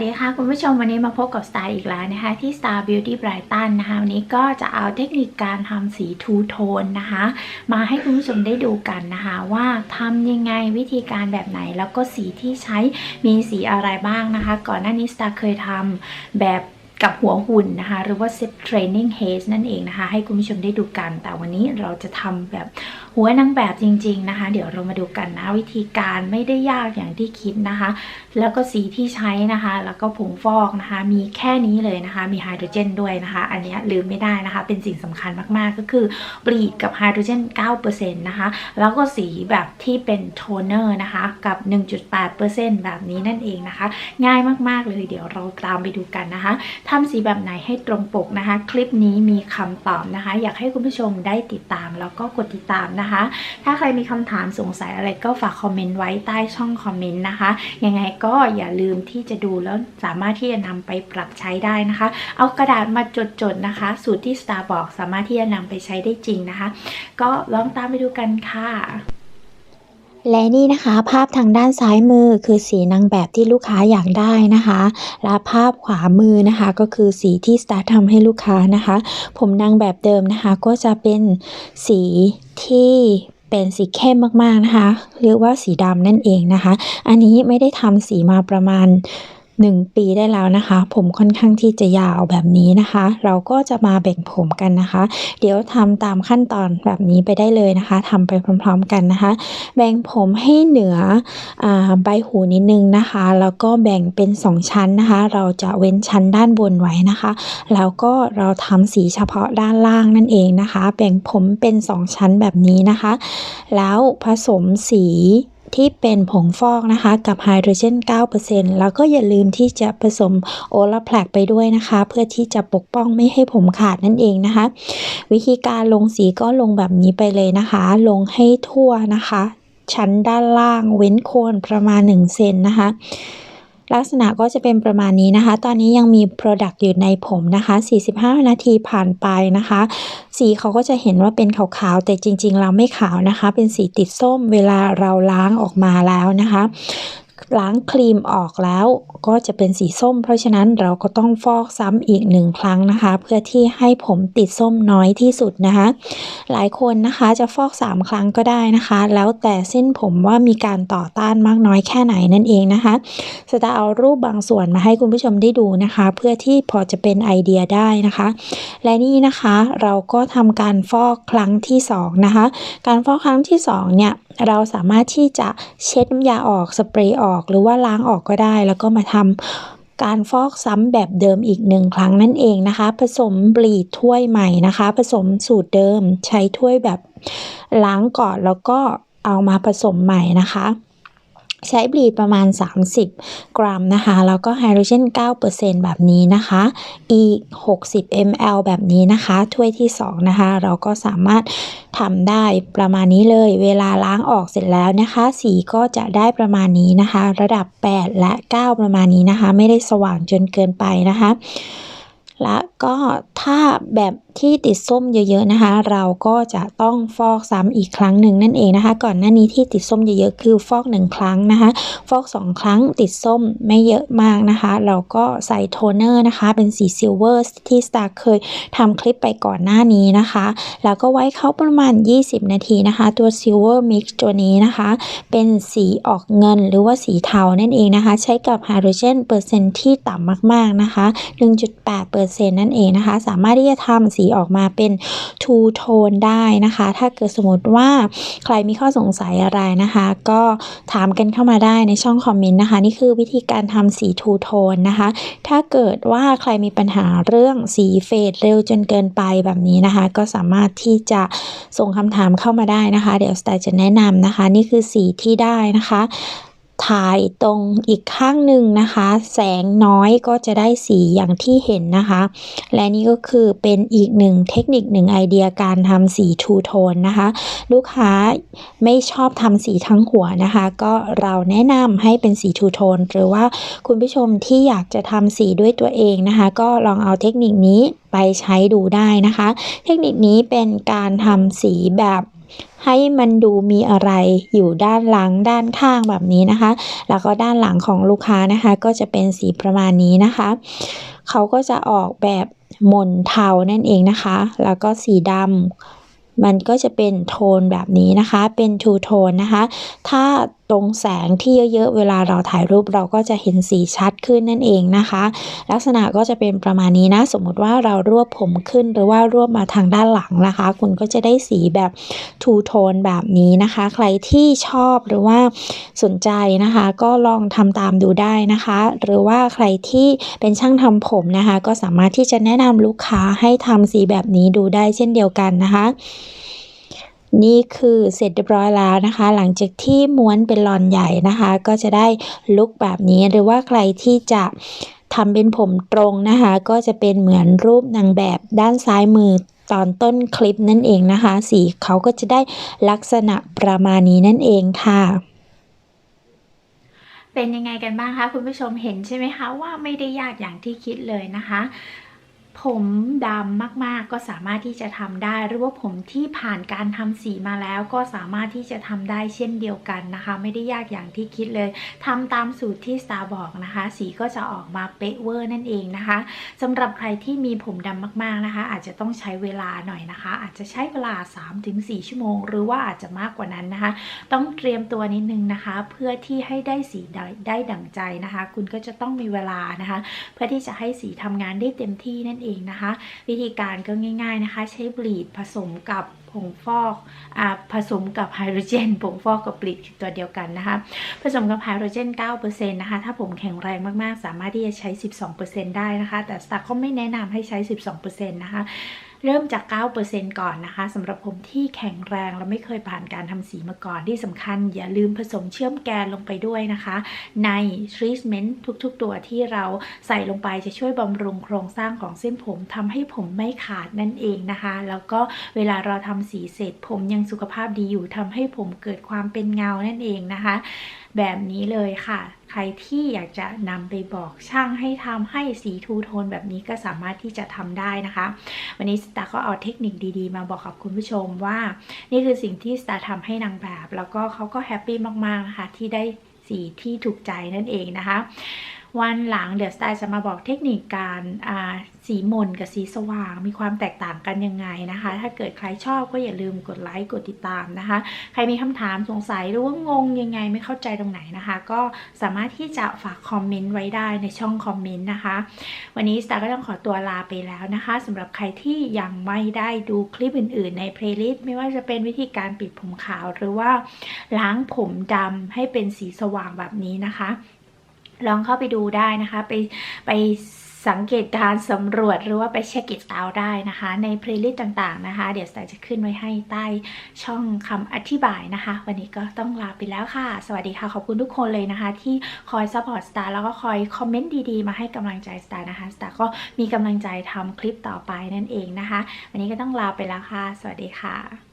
วัสดีค่ะ คุณผู้ชมวันนี้มาพบกับสไตล์อีกแล้วนะคะที่ Star Beauty Brighton นะคะวันนี้ก็จะเอาเทคนิคการทำสีทูโทนนะคะ มาให้คุณผู้ชมได้ดูกันนะคะ ว่าทำยังไงวิธีการแบบไหนแล้วก็สีที่ใช้มีสีอะไรบ้างนะคะ ก่อนหน้านี้สตาร์เคยทำแบบ กับหัวหุ่นนะคะ หรือว่า Set Training Haze นั่นเองนะคะ ให้คุณผู้ชมได้ดูกัน แต่วันนี้เราจะทำแบบหัวนางแบบจริง ๆนะคะ เดี๋ยวเรามาดูกันนะ วิธีการไม่ได้ยากอย่างที่คิดนะคะ แล้วก็สีที่ใช้นะคะ แล้วก็ผงฟอกนะคะ มีแค่นี้เลยนะคะ มีไฮโดรเจนด้วยนะคะ อันนี้ลืมไม่ได้นะคะ เป็นสิ่งสำคัญมากๆ ก็คือบลีดกับไฮโดรเจน 9%นะคะ แล้วก็สีแบบที่เป็นโทนเนอร์นะคะ กับ 1.8%แบบนี้นั่นเองนะคะ ง่ายมากๆเลย เดี๋ยวเราตามไปดูกันนะคะทำสีแบบไหนให้ตรงปกนะคะ คลิปนี้มีคำตอบนะคะ อยากให้คุณผู้ชมได้ติดตามแล้วก็กดติดตามนะคะ ถ้าใครมีคำถามสงสัยอะไรก็ฝากคอมเมนต์ไว้ใต้ช่องคอมเมนต์นะคะ ยังไงก็อย่าลืมที่จะดูแล้วสามารถที่จะนำไปปรับใช้ได้นะคะ เอากระดาษมาจดๆนะคะ สูตรที่ Star บอกสามารถที่จะนำไปใช้ได้จริงนะคะ ก็ลองตามไปดูกันค่ะ และนี่นะคะภาพทางด้านซ้ายมือคือสีนางแบบที่ลูกค้าอยากได้นะคะ และภาพขวามือนะคะก็คือสีที่สตาร์ทำให้ลูกค้านะคะ ผมนางแบบเดิมนะคะก็จะเป็นสีที่เป็นสีเข้มมากๆนะคะ หรือว่าสีดำนั่นเองนะคะ อันนี้ไม่ได้ทำสีมาประมาณ 1 ปีได้แล้วนะคะ ผมค่อนข้างที่จะยาวแบบนี้นะคะ เราก็จะมาแบ่งผมกันนะคะ เดี๋ยวทำตามขั้นตอนแบบนี้ไปได้เลยนะคะทำไปพร้อมๆกันนะคะ แบ่งผมให้เหนืออใบหูนิดนึงนะคะ แล้วก็แบ่งเป็น 2 ชั้นนะคะ เราจะเว้นชั้นด้านบนไว้นะคะ แล้วก็เราทำสีเฉพาะด้านล่างนั่นเองนะคะ แบ่งผมเป็น 2 ชั้นแบบนี้นะคะ แล้วผสมสี ที่เป็นผงฟอกนะคะกับไฮโดรเจน 9%แล้วก็อย่าลืมที่จะผสมโอลาแพลกไปด้วยนะคะ เพื่อที่จะปกป้องไม่ให้ผมขาดนั่นเองนะคะ วิธีการลงสีก็ลงแบบนี้ไปเลยนะคะ ลงให้ทั่วนะคะ ชั้นด้านล่างเว้นโคนประมาณ 1 เซนนะคะ ลักษณะก็จะเป็นประมาณนี้นะคะ ตอนนี้ยังมี Product อยู่ในผมนะคะ 45 นาทีผ่านไปนะคะ สีเขาก็จะเห็นว่าเป็นขาวๆ แต่จริงๆ เราไม่ขาวนะคะ เป็นสีติดส้มเวลาเราล้างออกมาแล้วนะคะ ล้างครีมออกแล้ว ก็จะเป็นสีส้ม เพราะฉะนั้นเราก็ต้องฟอกซ้ำอีกหนึ่งครั้งนะคะ เพื่อที่ให้ผมติดส้มน้อยที่สุดนะคะ หลายคนนะคะจะฟอก 3 ครั้งก็ได้นะคะ แล้วแต่เส้นผมว่ามีการต่อต้านมากน้อยแค่ไหนนั่นเองนะคะจะเอารูปบางส่วนมาให้คุณผู้ชมได้ดูนะคะ เพื่อที่พอจะเป็นไอเดียได้นะคะ และนี่นะคะเราก็ทำการฟอกครั้งที่2นะคะ การฟอกครั้งที่2เนี่ยเราสามารถที่จะเช็ดน้ำยาออกสเปรย์ออกหรือว่าล้างออกก็ได้ แล้วก็มาทำการฟอกซ้ำแบบเดิมอีกหนึ่งครั้งนั่นเองนะคะ ผสมบลีดถ้วยใหม่นะคะ ผสมสูตรเดิมใช้ถ้วยแบบล้างก่อนแล้วก็เอามาผสมใหม่นะคะ ใช้บลีดประมาณ 30 กรัมนะคะ แล้วก็ไฮโดรเจน 9%แบบนี้นะคะ อีก 60 ml แบบนี้นะคะ ถ้วยที่ 2 นะคะ เราก็สามารถทำได้ประมาณนี้เลย เวลาล้างออกเสร็จแล้วนะคะ สีก็จะได้ประมาณนี้นะคะ ระดับ 8 และ 9 ประมาณนี้นะคะ ไม่ได้สว่างจนเกินไปนะคะ และก็ถ้าแบบที่ติดส้มเยอะๆนะคะ เราก็จะต้องฟอกซ้ำอีกครั้งหนึ่งนั่นเองนะคะ ก่อนหน้านี้ที่ติดส้มเยอะๆคือฟอก1ครั้งนะคะ ฟอก2ครั้งติดส้มไม่เยอะมากนะคะ เราก็ใส่โทนเนอร์นะคะ เป็นสีซิลเวอร์ที่สตาร์เคยทำคลิปไปก่อนหน้านี้นะคะ แล้วก็ไว้เขาประมาณ 20 นาทีนะคะ ตัวซิลเวอร์มิกซ์ตัวนี้นะคะ เป็นสีออกเงินหรือว่าสีเทานั่นเองนะคะ ใช้กับไฮโดรเจนเปอร์เซ็นต์ที่ต่ำมากๆนะคะ 1.8%นั่นเองนะคะ สามารถที่จะทำสีออกมาเป็นทูโทนได้นะคะ ถ้าเกิดสมมติว่าใครมีข้อสงสัยอะไรนะคะ ก็ถามกันเข้ามาได้ในช่องคอมเมนต์นะคะ นี่คือวิธีการทำสีทูโทนนะคะ ถ้าเกิดว่าใครมีปัญหาเรื่องสีเฟดเร็วจนเกินไปแบบนี้นะคะ ก็สามารถที่จะส่งคำถามเข้ามาได้นะคะ เดี๋ยวสไตล์จะแนะนำนะคะ นี่คือสีที่ได้นะคะ ถ่ายตรงอีกข้างหนึ่งนะคะ แสงน้อยก็จะได้สีอย่างที่เห็นนะคะ และนี่ก็คือเป็นอีกหนึ่งเทคนิคหนึ่งไอเดียการทำสีทูโทนนะคะ ลูกค้าไม่ชอบทำสีทั้งหัวนะคะ ก็เราแนะนำให้เป็นสีทูโทนหรือว่าคุณผู้ชมที่อยากจะทำสีด้วยตัวเองนะคะ ก็ลองเอาเทคนิคนี้ไปใช้ดูได้นะคะ เทคนิคนี้เป็นการทำสีแบบ ให้มันดูมีอะไรอยู่ด้านหลังด้านข้างแบบนี้นะคะ แล้วก็ด้านหลังของลูกค้านะคะ ก็จะเป็นสีประมาณนี้นะคะ เขาก็จะออกแบบหม่นเทานั่นเองนะคะ แล้วก็สีดำมันก็จะเป็นโทนแบบนี้นะคะ เป็นทูโทนนะคะ ถ้า ตรงแสงที่เยอะๆ เวลาเราถ่ายรูปเราก็จะเห็นสีชัดขึ้นนั่นเองนะคะ ลักษณะก็จะเป็นประมาณนี้นะ สมมุติว่าเรารวบผมขึ้นหรือว่ารวบมาทางด้านหลังนะคะ คุณก็จะได้สีแบบทูโทนแบบนี้นะคะ ใครที่ชอบหรือว่าสนใจนะคะ ก็ลองทำตามดูได้นะคะ หรือว่าใครที่เป็นช่างทำผมนะคะ ก็สามารถที่จะแนะนำลูกค้าให้ทำสีแบบนี้ดูได้เช่นเดียวกันนะคะ นี่คือเสร็จเรียบร้อยแล้วนะคะ หลังจากที่ม้วนเป็นลอนใหญ่นะคะ ก็จะได้ลุคแบบนี้หรือว่าใครที่จะทำเป็นผมตรงนะคะ ก็จะเป็นเหมือนรูปนางแบบด้านซ้ายมือตอนต้นคลิปนั่นเองนะคะ สีเขาก็จะได้ลักษณะประมาณนี้นั่นเองค่ะเป็นยังไงกันบ้างคะคุณผู้ชมเห็นใช่ไหมคะว่าไม่ได้ยากอย่างที่คิดเลยนะคะ ผมดำมากๆก็สามารถที่จะทำได้ หรือว่าผมที่ผ่านการทำสีมาแล้วก็สามารถที่จะทำได้เช่นเดียวกันนะคะ ไม่ได้ยากอย่างที่คิดเลยทำตามสูตรที่ Star บอกนะคะ สีก็จะออกมาเป๊ะเวอร์นั่นเองนะคะสำหรับใครที่มีผมดำมากๆนะคะ อาจจะต้องใช้เวลาหน่อยนะคะ อาจจะใช้เวลา 3-4 ชั่วโมง หรือว่าอาจจะมากกว่านั้นนะคะ ต้องเตรียมตัวนิดนึงนะคะ เพื่อที่ให้ได้สีได้ได้ดั่งใจนะคะ คุณก็จะต้องมีเวลานะคะ เพื่อที่จะให้สีทำงานได้เต็มที่นั่นเองนะคะ วิธีการก็ง่าย ๆนะคะ ใช้บลีดผสมกับผงฟอกอผสมกับไฮโดรเจนผงฟอกกับบลีดคือตัวเดียวกันนะคะ ผสมกับไฮโดรเจน 9%นะคะ ถ้าผมแข็งแรงมากๆ สามารถที่จะใช้ 12%ได้นะคะ แต่สตาร์ก็ไม่แนะนำให้ใช้ 12%นะคะ เริ่มจาก 9%ก่อนนะคะสำหรับผมที่แข็งแรงและไม่เคยผ่านการทำสีมาก่อนที่สำคัญ อย่าลืมผสมเชื่อมแกนลงไปด้วยนะคะ ในทรีทเมนต์ทุกๆ ตัวที่เราใส่ลงไปจะช่วยบำรุงโครงสร้างของเส้นผมทำให้ผมไม่ขาดนั่นเองนะคะ แล้วก็เวลาเราทำสีเสร็จผมยังสุขภาพดีอยู่ทำให้ผมเกิดความเป็นเงานั่นเองนะคะแบบนี้เลยค่ะ ใครที่อยากจะนำไปบอกช่างให้ทำให้สีทูโทนแบบนี้ก็สามารถที่จะทำได้นะคะ วันนี้สตาร์ก็เอาเทคนิคดีๆ มาบอกกับคุณผู้ชมว่า นี่คือสิ่งที่สตาร์ทำให้นางแบบ แล้วก็เขาก็แฮปปี้มากๆนะคะที่ได้สีที่ถูกใจนั่นเองนะคะ วันหลังเดี๋ยวสไตล์จะมาบอกเทคนิคการสีมนกับสีสว่างมีความแตกต่างกันยังไงนะคะ ถ้าเกิดใครชอบก็อย่าลืมกดไลค์กดติดตามนะคะ ใครมีคำถามสงสัยหรือว่างงยังไงไม่เข้าใจตรงไหนนะคะ ก็สามารถที่จะฝากคอมเมนต์ไว้ได้ในช่องคอมเมนต์นะคะ วันนี้สตาร์ก็ต้องขอตัวลาไปแล้วนะคะสำหรับใครที่ยังไม่ได้ดูคลิปอื่น ๆ ในเพลย์ลิสต์ไม่ว่าจะเป็นวิธีการปิดผมขาวหรือว่าล้างผมดำให้เป็นสีสว่างแบบนี้นะคะ ลองเข้าไปดูได้นะคะ ไปไปสังเกตการสำรวจหรือว่าไปเช็คกิจเอาได้นะคะ ในเพลย์ลิสต์ต่างๆนะคะ เดี๋ยวสายจะขึ้นไว้ให้ใต้ช่องคำอธิบายนะคะ วันนี้ก็ต้องลาไปแล้วค่ะ สวัสดีค่ะ ขอบคุณทุกคนเลยนะคะ ที่คอยซัพพอร์ตสตาร์แล้วก็คอยคอมเมนต์ดีๆ มาให้กำลังใจสตาร์นะคะสตาร์ก็มีกำลังใจทำคลิปต่อไปนั่นเองนะคะ วันนี้ก็ต้องลาไปแล้วค่ะ สวัสดีค่ะ